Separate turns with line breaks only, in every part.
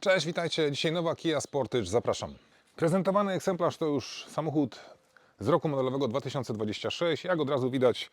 Cześć, witajcie. Dzisiaj nowa Kia Sportage. Zapraszam. Prezentowany egzemplarz to już samochód z roku modelowego 2026. Jak od razu widać,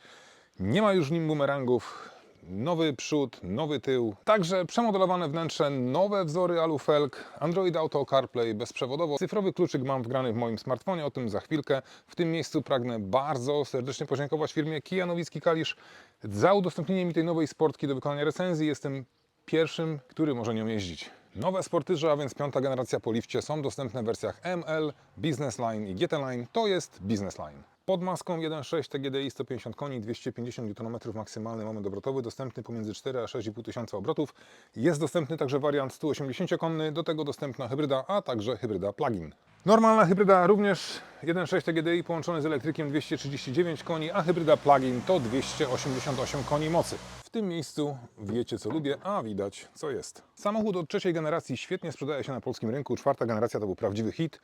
nie ma już w nim bumerangów. Nowy przód, nowy tył. Także przemodelowane wnętrze, nowe wzory alufelg, Android Auto, CarPlay bezprzewodowo. Cyfrowy kluczyk mam wgrany w moim smartfonie, o tym za chwilkę. W tym miejscu pragnę bardzo serdecznie podziękować firmie Kia Nowicki Kalisz za udostępnienie mi tej nowej sportki do wykonania recenzji. Jestem pierwszym, który może nią jeździć. Nowe sportyże, a więc piąta generacja po lifcie są dostępne w wersjach ML, Business Line i GT Line. To jest Business Line. Pod maską 1.6 TGDI 150 koni, 250 Nm maksymalny moment obrotowy, dostępny pomiędzy 4 a 6,5 tysiąca obrotów. Jest dostępny także wariant 180-konny, do tego dostępna hybryda, a także hybryda plug-in. Normalna hybryda również 1.6 TGDI połączony z elektrykiem 239 koni, a hybryda plug-in to 288 koni mocy. W tym miejscu wiecie co lubię, a widać co jest. Samochód od trzeciej generacji świetnie sprzedaje się na polskim rynku, czwarta generacja to był prawdziwy hit.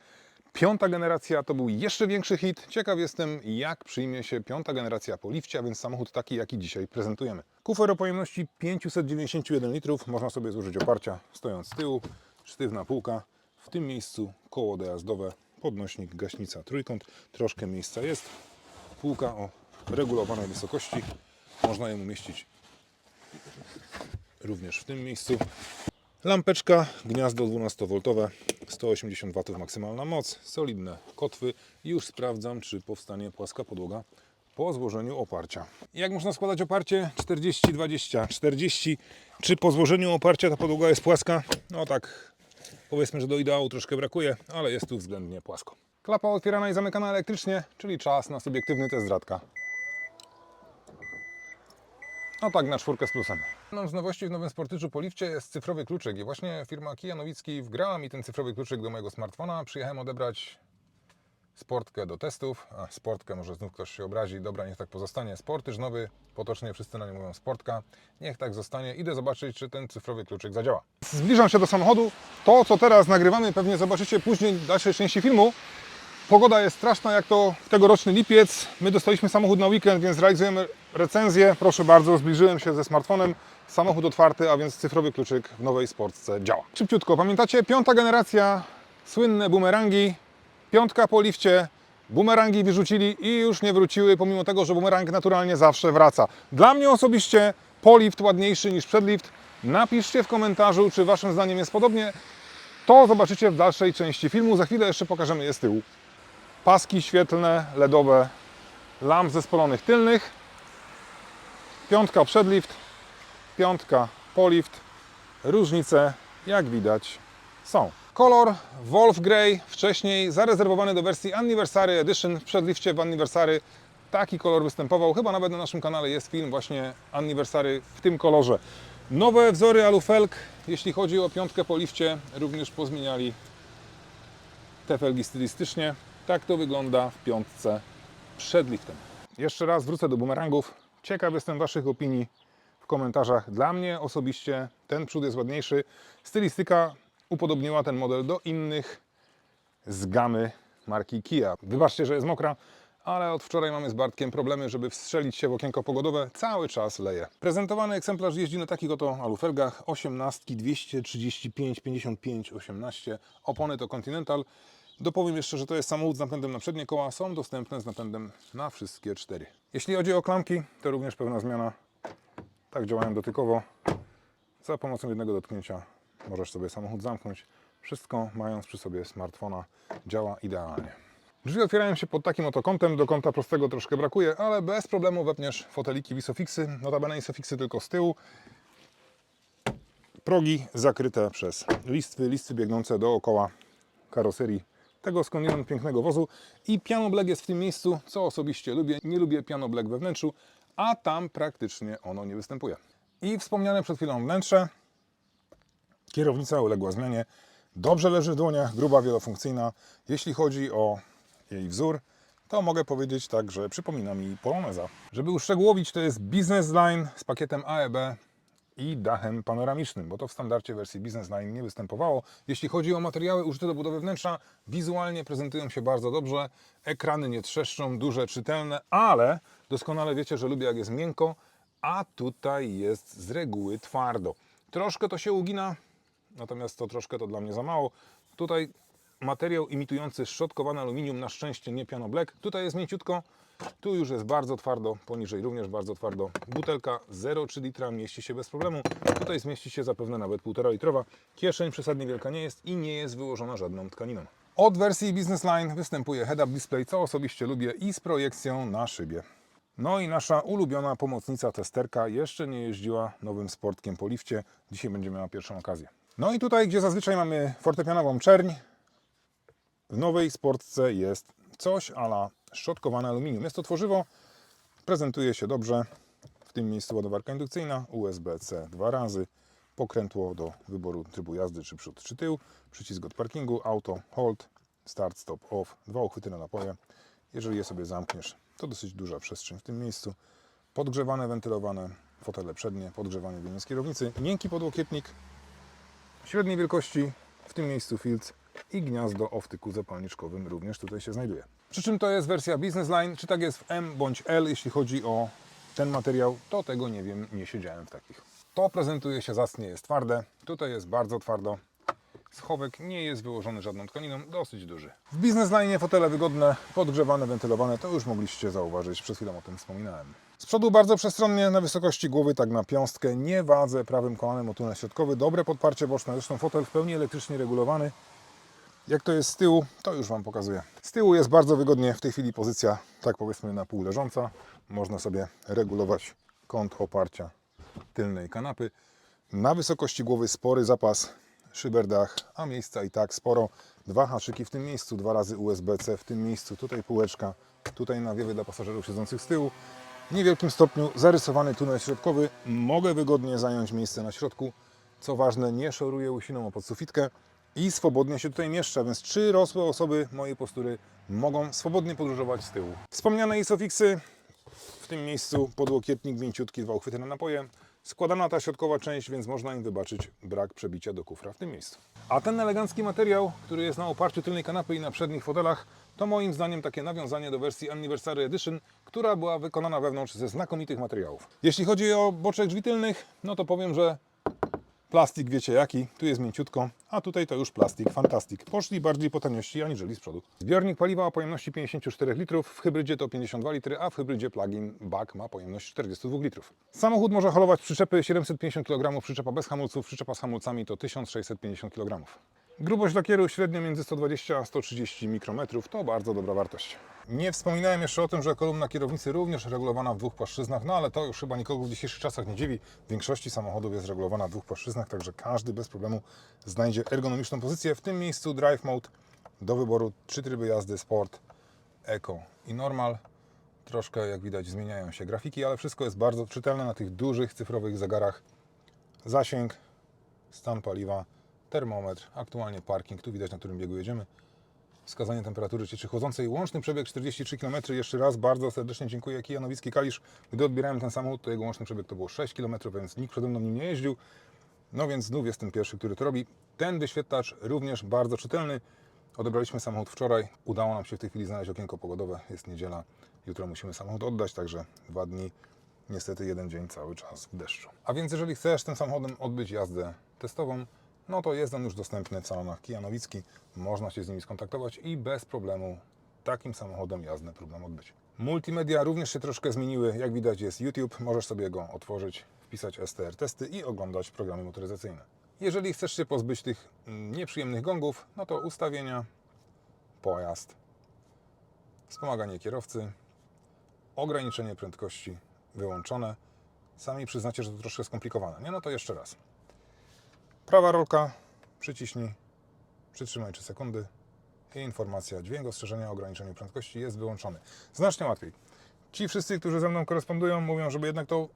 Piąta generacja to był jeszcze większy hit. Ciekaw jestem, jak przyjmie się piąta generacja po lifcie, a więc samochód taki, jaki dzisiaj prezentujemy. Kufer o pojemności 591 litrów. Można sobie złożyć oparcia stojąc z tyłu. Sztywna półka. W tym miejscu koło dojazdowe, podnośnik, gaśnica, trójkąt. Troszkę miejsca jest. Półka o regulowanej wysokości. Można ją umieścić również w tym miejscu. Lampeczka, gniazdo 12V, 180 W maksymalna moc, solidne kotwy już sprawdzam, czy powstanie płaska podłoga po złożeniu oparcia. Jak można składać oparcie? 40, 20, 40. Czy po złożeniu oparcia ta podłoga jest płaska? No tak, powiedzmy, że do ideału troszkę brakuje, ale jest tu względnie płasko. Klapa otwierana i zamykana elektrycznie, czyli czas na subiektywny test radka. No tak, na czwórkę z plusem. Jedną z nowości w nowym Sportage'u po lifcie jest cyfrowy kluczyk i właśnie firma Kia Nowicki wgrała mi ten cyfrowy kluczyk do mojego smartfona. Przyjechałem odebrać sportkę do testów. A, sportkę, może znów ktoś się obrazi. Dobra, niech tak pozostanie. Sportyż nowy, potocznie wszyscy na nie mówią sportka. Niech tak zostanie. Idę zobaczyć, czy ten cyfrowy kluczyk zadziała. Zbliżam się do samochodu. To, co teraz nagrywamy, pewnie zobaczycie później w dalszej części filmu. Pogoda jest straszna jak to w tegoroczny lipiec. My dostaliśmy samochód na weekend, więc realizujemy recenzję. Proszę bardzo, zbliżyłem się ze smartfonem. Samochód otwarty, a więc cyfrowy kluczyk w nowej sportce działa. Szybciutko, pamiętacie? Piąta generacja, słynne bumerangi. Piątka po lifcie, bumerangi wyrzucili i już nie wróciły, pomimo tego, że bumerang naturalnie zawsze wraca. Dla mnie osobiście polift ładniejszy niż przedlift. Napiszcie w komentarzu, czy Waszym zdaniem jest podobnie. To zobaczycie w dalszej części filmu. Za chwilę jeszcze pokażemy je z tyłu paski świetlne, LEDowe, lamp zespolonych tylnych, piątka przedlift, piątka polift, różnice jak widać są. Kolor Wolf Grey, wcześniej zarezerwowany do wersji Anniversary Edition, w przedlifcie w Anniversary taki kolor występował, chyba nawet na naszym kanale jest film właśnie Anniversary w tym kolorze. Nowe wzory alufelg, jeśli chodzi o piątkę po lifcie, również pozmieniali te felgi stylistycznie. Tak to wygląda w piątce przed liftem. Jeszcze raz wrócę do bumerangów. Ciekaw jestem Waszych opinii komentarzach. Dla mnie osobiście ten przód jest ładniejszy. Stylistyka upodobniła ten model do innych z gamy marki Kia. Wybaczcie, że jest mokra, ale od wczoraj mamy z Bartkiem problemy, żeby wstrzelić się w okienko pogodowe. Cały czas leje. Prezentowany egzemplarz jeździ na takich oto alufelgach 18 235 55 18. Opony to Continental. Dopowiem jeszcze, że to jest samochód z napędem na przednie koła. Są dostępne z napędem na wszystkie cztery. Jeśli chodzi o klamki, to również pewna zmiana. Tak działają dotykowo. Za pomocą jednego dotknięcia możesz sobie samochód zamknąć. Wszystko mając przy sobie smartfona działa idealnie. Drzwi otwierają się pod takim oto kątem, do kąta prostego troszkę brakuje, ale bez problemu wepniesz foteliki w Isofixy, notabene Isofixy tylko z tyłu. Progi zakryte przez listwy, listwy biegnące dookoła karoserii tego skądinąd pięknego wozu i piano black jest w tym miejscu, co osobiście lubię. Nie lubię piano black we wnętrzu, a tam praktycznie ono nie występuje. I wspomniane przed chwilą wnętrze. Kierownica uległa zmianie. Dobrze leży w dłoniach, gruba, wielofunkcyjna. Jeśli chodzi o jej wzór, to mogę powiedzieć tak, że przypomina mi Poloneza. Żeby uszczegółowić, to jest Business Line z pakietem AEB i dachem panoramicznym, bo to w standardzie wersji Business Line nie występowało. Jeśli chodzi o materiały użyte do budowy wnętrza, wizualnie prezentują się bardzo dobrze. Ekrany nie trzeszczą, duże, czytelne, ale doskonale wiecie, że lubię jak jest miękko, a tutaj jest z reguły twardo. Troszkę to się ugina, natomiast to troszkę to dla mnie za mało. Tutaj materiał imitujący szczotkowane aluminium, na szczęście nie piano black. Tutaj jest mięciutko, tu już jest bardzo twardo, poniżej również bardzo twardo. Butelka 0,3 litra mieści się bez problemu. Tutaj zmieści się zapewne nawet 1,5 litrowa. Kieszeń przesadnie wielka nie jest i nie jest wyłożona żadną tkaniną. Od wersji Business Line występuje head-up display, co osobiście lubię i z projekcją na szybie. No i nasza ulubiona pomocnica testerka jeszcze nie jeździła nowym sportkiem po lifcie. Dzisiaj będzie miała pierwszą okazję. No i tutaj, gdzie zazwyczaj mamy fortepianową czerń, w nowej sportce jest coś ala szczotkowane aluminium. Jest to tworzywo, prezentuje się dobrze. W tym miejscu ładowarka indukcyjna, USB-C dwa razy, pokrętło do wyboru trybu jazdy, czy przód, czy tył, przycisk od parkingu, auto, hold, start, stop, off, dwa uchwyty na napoje. Jeżeli je sobie zamkniesz, to dosyć duża przestrzeń w tym miejscu. Podgrzewane, wentylowane fotele przednie, podgrzewanie z kierownicy, miękki podłokietnik, średniej wielkości, w tym miejscu filtr i gniazdo o wtyku zapalniczkowym również tutaj się znajduje. Przy czym to jest wersja Business Line, czy tak jest w M bądź L, jeśli chodzi o ten materiał, to tego nie wiem, nie siedziałem w takich. To prezentuje się zacnie, jest twarde, tutaj jest bardzo twardo. Schowek nie jest wyłożony żadną tkaniną, dosyć duży. W Business Line fotele wygodne, podgrzewane, wentylowane, to już mogliście zauważyć, przed chwilą o tym wspominałem. Z przodu bardzo przestronnie, na wysokości głowy, tak na piąstkę, nie wadze prawym kolanem o tunel środkowy, dobre podparcie boczne, zresztą fotel w pełni elektrycznie regulowany. Jak to jest z tyłu, to już Wam pokazuję. Z tyłu jest bardzo wygodnie, w tej chwili pozycja, tak powiedzmy, na pół leżąca. Można sobie regulować kąt oparcia tylnej kanapy. Na wysokości głowy spory zapas szyberdach, a miejsca i tak sporo. Dwa haczyki w tym miejscu, dwa razy USB-C w tym miejscu, tutaj półeczka, tutaj nawiewy dla pasażerów siedzących z tyłu. W niewielkim stopniu zarysowany tunel środkowy. Mogę wygodnie zająć miejsce na środku. Co ważne, nie szoruję łysiną o podsufitkę i swobodnie się tutaj mieszczę, więc trzy rosłe osoby mojej postury mogą swobodnie podróżować z tyłu. Wspomniane Isofixy, w tym miejscu podłokietnik mięciutki, dwa uchwyty na napoje. Składana ta środkowa część, więc można im wybaczyć brak przebicia do kufra w tym miejscu. A ten elegancki materiał, który jest na oparciu tylnej kanapy i na przednich fotelach, to moim zdaniem takie nawiązanie do wersji Anniversary Edition, która była wykonana wewnątrz ze znakomitych materiałów. Jeśli chodzi o boczek drzwi tylnych, no to powiem, że Plastik wiecie jaki, tu jest mięciutko, a tutaj to już plastik, fantastik. Poszli bardziej po taniości aniżeli z przodu. Zbiornik paliwa o pojemności 54 litrów, w hybrydzie to 52 litry, a w hybrydzie plug-in BAK ma pojemność 42 litrów. Samochód może holować przyczepy 750 kg, przyczepa bez hamulców, przyczepa z hamulcami to 1650 kg. Grubość lakieru średnio między 120 a 130 mikrometrów to bardzo dobra wartość. Nie wspominałem jeszcze o tym, że kolumna kierownicy również regulowana w dwóch płaszczyznach, no ale to już chyba nikogo w dzisiejszych czasach nie dziwi. W większości samochodów jest regulowana w dwóch płaszczyznach, także każdy bez problemu znajdzie ergonomiczną pozycję. W tym miejscu Drive Mode do wyboru trzy tryby jazdy Sport, Eco i Normal. Troszkę jak widać zmieniają się grafiki, ale wszystko jest bardzo czytelne na tych dużych cyfrowych zegarach. Zasięg, stan paliwa, termometr, aktualnie parking, tu widać na którym biegu jedziemy wskazanie temperatury cieczy chłodzącej. Łączny przebieg 43 km. Jeszcze raz bardzo serdecznie dziękuję Kia Nowicki Kalisz. Gdy odbierałem ten samochód, to jego łączny przebieg to było 6 km, więc nikt przede mną nim nie jeździł. No więc znów jest ten pierwszy, który to robi. Ten wyświetlacz również bardzo czytelny. Odebraliśmy samochód wczoraj. Udało nam się w tej chwili znaleźć okienko pogodowe. Jest niedziela. Jutro musimy samochód oddać, także dwa dni. Niestety jeden dzień cały czas w deszczu. A więc jeżeli chcesz tym samochodem odbyć jazdę testową, no to jest on już dostępny w salonach Kia Nowicki. Można się z nimi skontaktować i bez problemu takim samochodem jazdę próbną odbyć. Multimedia również się troszkę zmieniły. Jak widać jest YouTube, możesz sobie go otworzyć, wpisać STR testy i oglądać programy motoryzacyjne. Jeżeli chcesz się pozbyć tych nieprzyjemnych gongów, no to ustawienia, pojazd, wspomaganie kierowcy, ograniczenie prędkości wyłączone. Sami przyznacie, że to troszkę skomplikowane. Nie, no to jeszcze raz. Prawa rolka, przyciśnij, przytrzymaj 3 sekundy i informacja dźwięk ostrzeżenia o ograniczeniu prędkości jest wyłączony. Znacznie łatwiej. Ci wszyscy, którzy ze mną korespondują, mówią, żeby jednak to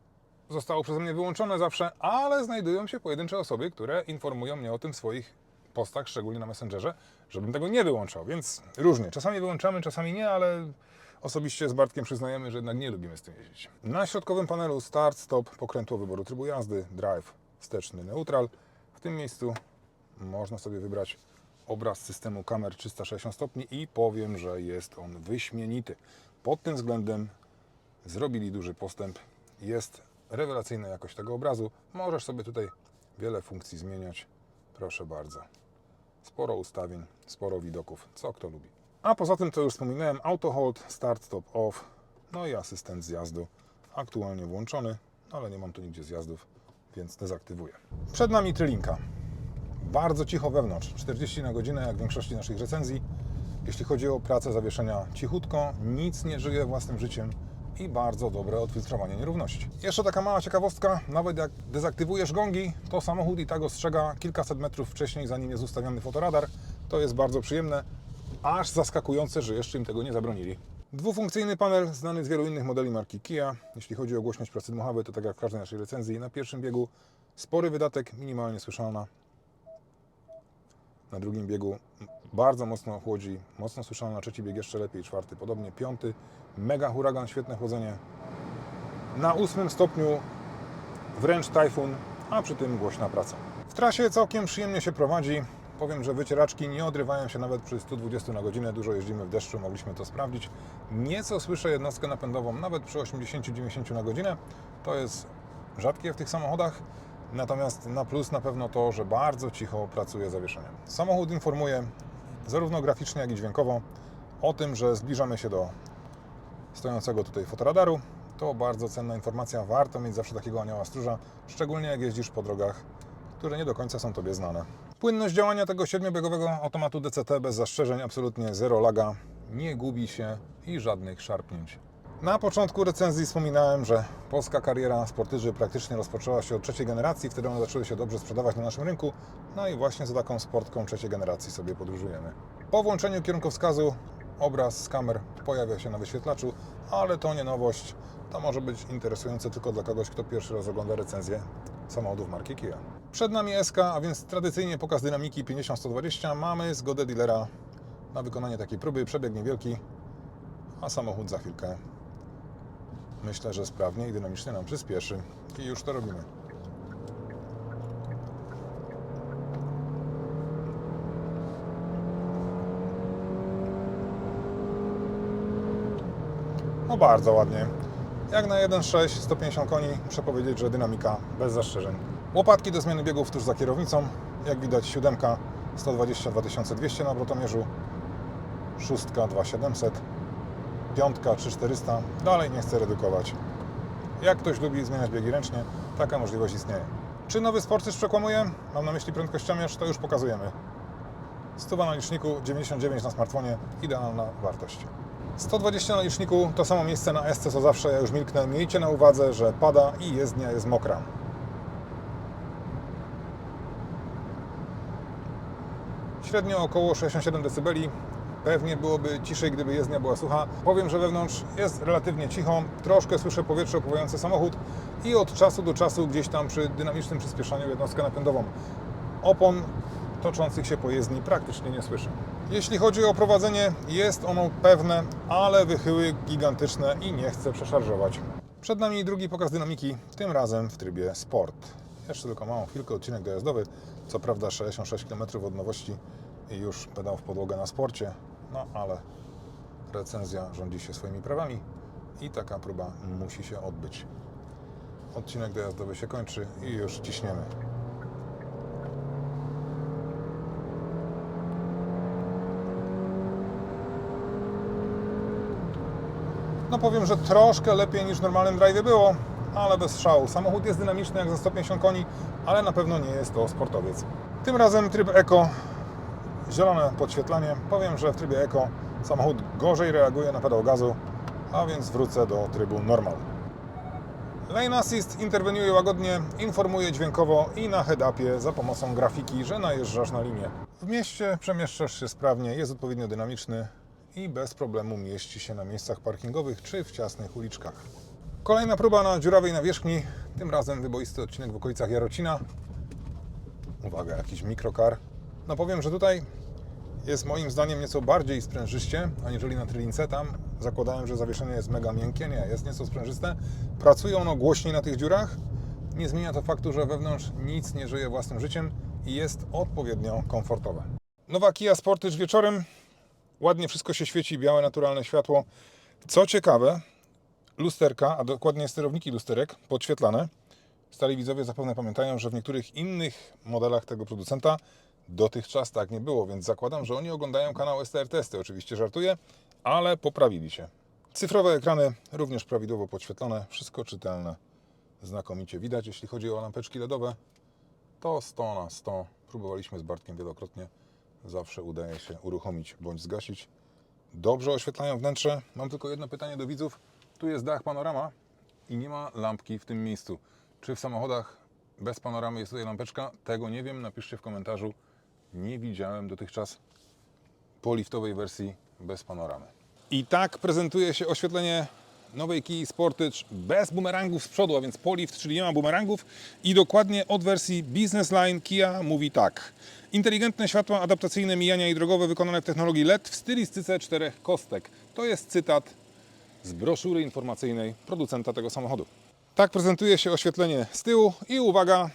zostało przeze mnie wyłączone zawsze, ale znajdują się pojedyncze osoby, które informują mnie o tym w swoich postach, szczególnie na Messengerze, żebym tego nie wyłączał, więc różnie. Czasami wyłączamy, czasami nie, ale osobiście z Bartkiem przyznajemy, że jednak nie lubimy z tym jeździć. Na środkowym panelu start, stop, pokrętło wyboru trybu jazdy, drive, wsteczny, neutral. Tym miejscu można sobie wybrać obraz systemu kamer 360 stopni i powiem, że jest on wyśmienity. Pod tym względem zrobili duży postęp. Jest rewelacyjna jakość tego obrazu. Możesz sobie tutaj wiele funkcji zmieniać. Proszę bardzo. Sporo ustawień, sporo widoków, co kto lubi. A poza tym, co już wspominałem, auto hold, start, stop, off, no i asystent zjazdu. Aktualnie włączony, ale nie mam tu nigdzie zjazdów, więc dezaktywuję. Przed nami Trylinka. Bardzo cicho wewnątrz, 40 na godzinę, jak w większości naszych recenzji. Jeśli chodzi o pracę zawieszenia, cichutko, nic nie żyje własnym życiem i bardzo dobre odfiltrowanie nierówności. Jeszcze taka mała ciekawostka, nawet jak dezaktywujesz gongi, to samochód i tak ostrzega kilkaset metrów wcześniej, zanim jest ustawiony fotoradar. To jest bardzo przyjemne, aż zaskakujące, że jeszcze im tego nie zabronili. Dwufunkcyjny panel znany z wielu innych modeli marki Kia. Jeśli chodzi o głośność pracy dmuchawej, to tak jak w każdej naszej recenzji, na pierwszym biegu spory wydatek, minimalnie słyszalna. Na drugim biegu bardzo mocno chłodzi, mocno słyszalna, trzeci bieg jeszcze lepiej, czwarty podobnie, piąty, mega huragan, świetne chłodzenie. Na ósmym stopniu wręcz tajfun, a przy tym głośna praca. W trasie całkiem przyjemnie się prowadzi. Powiem, że wycieraczki nie odrywają się nawet przy 120 na godzinę. Dużo jeździmy w deszczu, mogliśmy to sprawdzić. Nieco słyszę jednostkę napędową nawet przy 80-90 na godzinę. To jest rzadkie w tych samochodach. Natomiast na plus na pewno to, że bardzo cicho pracuje zawieszenie. Samochód informuje zarówno graficznie, jak i dźwiękowo o tym, że zbliżamy się do stojącego tutaj fotoradaru. To bardzo cenna informacja. Warto mieć zawsze takiego anioła stróża, szczególnie jak jeździsz po drogach, które nie do końca są Tobie znane. Płynność działania tego siedmiobiegowego automatu DCT bez zastrzeżeń, absolutnie zero laga, nie gubi się i żadnych szarpnięć. Na początku recenzji wspominałem, że polska kariera sportyży praktycznie rozpoczęła się od trzeciej generacji, wtedy one zaczęły się dobrze sprzedawać na naszym rynku, no i właśnie za taką sportką trzeciej generacji sobie podróżujemy. Po włączeniu kierunkowskazu obraz z kamer pojawia się na wyświetlaczu, ale to nie nowość. To może być interesujące tylko dla kogoś, kto pierwszy raz ogląda recenzję samochodów marki Kia. Przed nami SK, a więc tradycyjnie pokaz dynamiki 50-120. Mamy zgodę dealera na wykonanie takiej próby. Przebieg niewielki, a samochód za chwilkę myślę, że sprawnie i dynamicznie nam przyspieszy. I już to robimy. No bardzo ładnie. Jak na 1.6, 150 koni, muszę powiedzieć, że dynamika bez zastrzeżeń. Łopatki do zmiany biegów tuż za kierownicą. Jak widać siódemka 120 2200 na obrotomierzu, szóstka 2700, piątka 3400. Dalej nie chcę redukować. Jak ktoś lubi zmieniać biegi ręcznie, taka możliwość istnieje. Czy nowy Sportage przekłamuje? Mam na myśli prędkościomierz, to już pokazujemy. 100 na liczniku, 99 na smartfonie, idealna wartość. 120 na liczniku to samo miejsce na SC co zawsze, ja już milknę. Miejcie na uwadze, że pada i jezdnia jest mokra. Średnio około 67 dB. Pewnie byłoby ciszej, gdyby jezdnia była sucha. Powiem, że wewnątrz jest relatywnie cicho. Troszkę słyszę powietrze opływające samochód i od czasu do czasu gdzieś tam przy dynamicznym przyspieszaniu jednostkę napędową. Opon toczących się po jezdni praktycznie nie słyszę. Jeśli chodzi o prowadzenie, jest ono pewne, ale wychyły gigantyczne i nie chcę przeszarżować. Przed nami drugi pokaz dynamiki, tym razem w trybie Sport. Jeszcze tylko małą chwilkę odcinek dojazdowy, co prawda 66 km od nowości i już pedał w podłogę na sporcie, no ale recenzja rządzi się swoimi prawami i taka próba musi się odbyć. Odcinek dojazdowy się kończy i już ciśniemy. No powiem, że troszkę lepiej niż w normalnym drive było, ale bez szału. Samochód jest dynamiczny jak za 150 koni, ale na pewno nie jest to sportowiec. Tym razem tryb Eco, zielone podświetlanie. Powiem, że w trybie Eco samochód gorzej reaguje na pedał gazu, a więc wrócę do trybu normal. Lane Assist interweniuje łagodnie, informuje dźwiękowo i na head-upie za pomocą grafiki, że najeżdżasz na linię. W mieście przemieszczasz się sprawnie, jest odpowiednio dynamiczny i bez problemu mieści się na miejscach parkingowych czy w ciasnych uliczkach. Kolejna próba na dziurawej nawierzchni, tym razem wyboisty odcinek w okolicach Jarocina. Uwaga, jakiś mikrokar. No powiem, że tutaj jest moim zdaniem nieco bardziej sprężyście, aniżeli na Trylince. Tam zakładałem, że zawieszenie jest mega miękkie, nie, jest nieco sprężyste. Pracuje ono głośniej na tych dziurach. Nie zmienia to faktu, że wewnątrz nic nie żyje własnym życiem i jest odpowiednio komfortowe. Nowa Kia Sportage wieczorem. Ładnie wszystko się świeci, białe naturalne światło. Co ciekawe, lusterka, a dokładnie sterowniki lusterek podświetlane Stali widzowie zapewne pamiętają, że w niektórych innych modelach tego producenta dotychczas tak nie było, więc zakładam, że oni oglądają kanał STR Testy. Oczywiście żartuję, ale poprawili się. Cyfrowe ekrany również prawidłowo podświetlone, wszystko czytelne, znakomicie widać. Jeśli chodzi o lampeczki LEDowe, to 100 na 100. Próbowaliśmy z Bartkiem wielokrotnie. Zawsze udaje się uruchomić bądź zgasić. Dobrze oświetlają wnętrze. Mam tylko jedno pytanie do widzów. Tu jest dach panorama i nie ma lampki w tym miejscu. Czy w samochodach bez panoramy jest tutaj lampeczka? Tego nie wiem. Napiszcie w komentarzu. Nie widziałem dotychczas po liftowej wersji bez panoramy. I tak prezentuje się oświetlenie nowej Kii Sportage bez bumerangów z przodu, a więc polift, czyli nie ma bumerangów i dokładnie od wersji Business Line Kia mówi tak. Inteligentne światła adaptacyjne mijania i drogowe wykonane w technologii LED w stylistyce czterech kostek. To jest cytat z broszury informacyjnej producenta tego samochodu. Tak prezentuje się oświetlenie z tyłu i uwaga,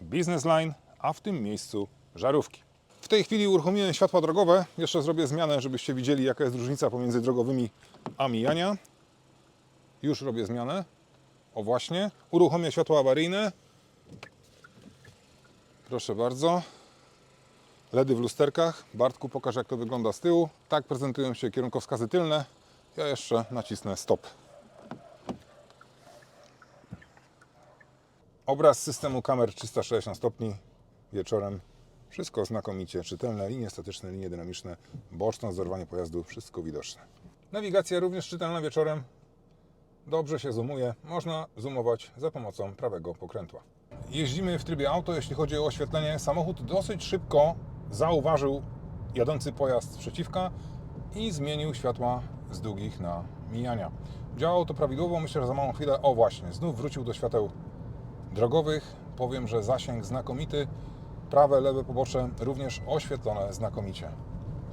Business Line, a w tym miejscu żarówki. W tej chwili uruchomiłem światła drogowe. Jeszcze zrobię zmianę, żebyście widzieli, jaka jest różnica pomiędzy drogowymi a mijania. Już robię zmianę. O właśnie. Uruchomię światła awaryjne. Proszę bardzo. LEDy w lusterkach. Bartku, pokaż jak to wygląda z tyłu. Tak prezentują się kierunkowskazy tylne. Ja jeszcze nacisnę stop. Obraz systemu kamer 360 stopni wieczorem. Wszystko znakomicie czytelne, linie statyczne, linie dynamiczne, boczne odzorowanie pojazdu, wszystko widoczne. Nawigacja również czytelna wieczorem. Dobrze się zoomuje. Można zoomować za pomocą prawego pokrętła. Jeździmy w trybie auto, jeśli chodzi o oświetlenie. Samochód dosyć szybko zauważył jadący pojazd przeciwka i zmienił światła z długich na mijania. Działało to prawidłowo, myślę, że za małą chwilę, o właśnie, znów wrócił do świateł drogowych. Powiem, że zasięg znakomity. Prawe, lewe pobocze również oświetlone znakomicie.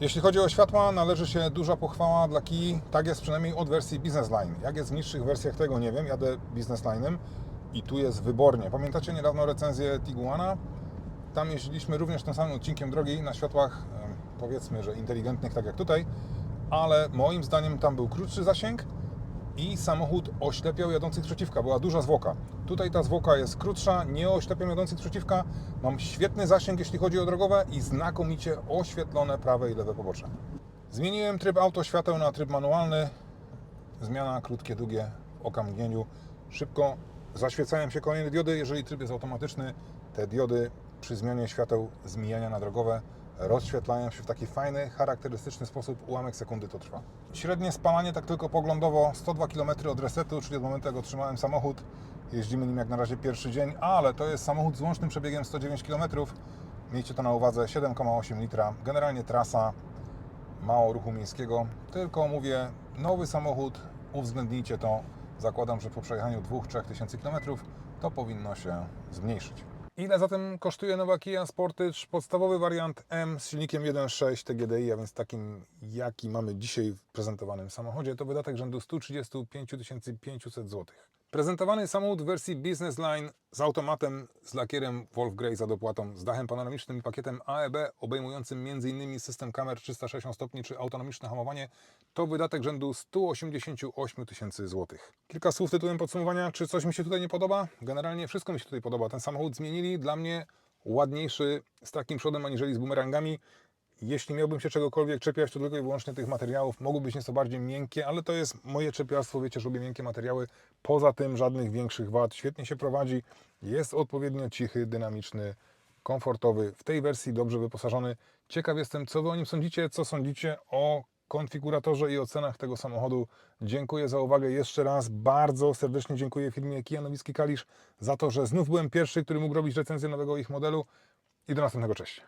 Jeśli chodzi o światła, należy się duża pochwała dla Kii. Tak jest przynajmniej od wersji Business Line. Jak jest w niższych wersjach, tego nie wiem. Jadę Business Line'em i tu jest wybornie. Pamiętacie niedawno recenzję Tiguana? Tam jeździliśmy również tym samym odcinkiem drogi na światłach, powiedzmy, że inteligentnych, tak jak tutaj, ale moim zdaniem tam był krótszy zasięg i samochód oślepiał jadących przeciwka. Była duża zwłoka. Tutaj ta zwłoka jest krótsza, nie oślepiam jadących przeciwka. Mam świetny zasięg, jeśli chodzi o drogowe i znakomicie oświetlone prawe i lewe pobocze. Zmieniłem tryb auto świateł na tryb manualny. Zmiana krótkie, długie w okamgnieniu. Szybko zaświecają się kolejne diody. Jeżeli tryb jest automatyczny, te diody przy zmianie świateł z mijania na drogowe rozświetlają się w taki fajny, charakterystyczny sposób. Ułamek sekundy to trwa. Średnie spalanie, tak tylko poglądowo, 102 km od resetu, czyli od momentu, jak otrzymałem samochód. Jeździmy nim jak na razie pierwszy dzień, ale to jest samochód z łącznym przebiegiem 109 km. Miejcie to na uwadze, 7,8 litra. Generalnie trasa, mało ruchu miejskiego. Tylko mówię, nowy samochód, uwzględnijcie to. Zakładam, że po przejechaniu 2-3 tysięcy km to powinno się zmniejszyć. Ile zatem kosztuje nowa Kia Sportage? Podstawowy wariant M z silnikiem 1.6 TGDI, a więc takim jaki mamy dzisiaj w prezentowanym samochodzie, to wydatek rzędu 135 500 zł. Prezentowany samochód w wersji Business Line z automatem, z lakierem Wolf Grey za dopłatą, z dachem panoramicznym i pakietem AEB obejmującym m.in. system kamer 360 stopni czy autonomiczne hamowanie to wydatek rzędu 188 tysięcy złotych. Kilka słów tytułem podsumowania. Czy coś mi się tutaj nie podoba? Generalnie wszystko mi się tutaj podoba. Ten samochód zmienili. Dla mnie ładniejszy z takim przodem aniżeli z bumerangami. Jeśli miałbym się czegokolwiek czepiać, to tylko i wyłącznie tych materiałów. Mogły być nieco bardziej miękkie, ale to jest moje czepiarstwo. Wiecie, że lubię miękkie materiały. Poza tym żadnych większych wad. Świetnie się prowadzi. Jest odpowiednio cichy, dynamiczny, komfortowy. W tej wersji dobrze wyposażony. Ciekaw jestem, co Wy o nim sądzicie, co sądzicie o konfiguratorze i ocenach tego samochodu. Dziękuję za uwagę jeszcze raz. Bardzo serdecznie dziękuję firmie Kia Nowicki Kalisz za to, że znów byłem pierwszy, który mógł robić recenzję nowego ich modelu. I do następnego. Cześć.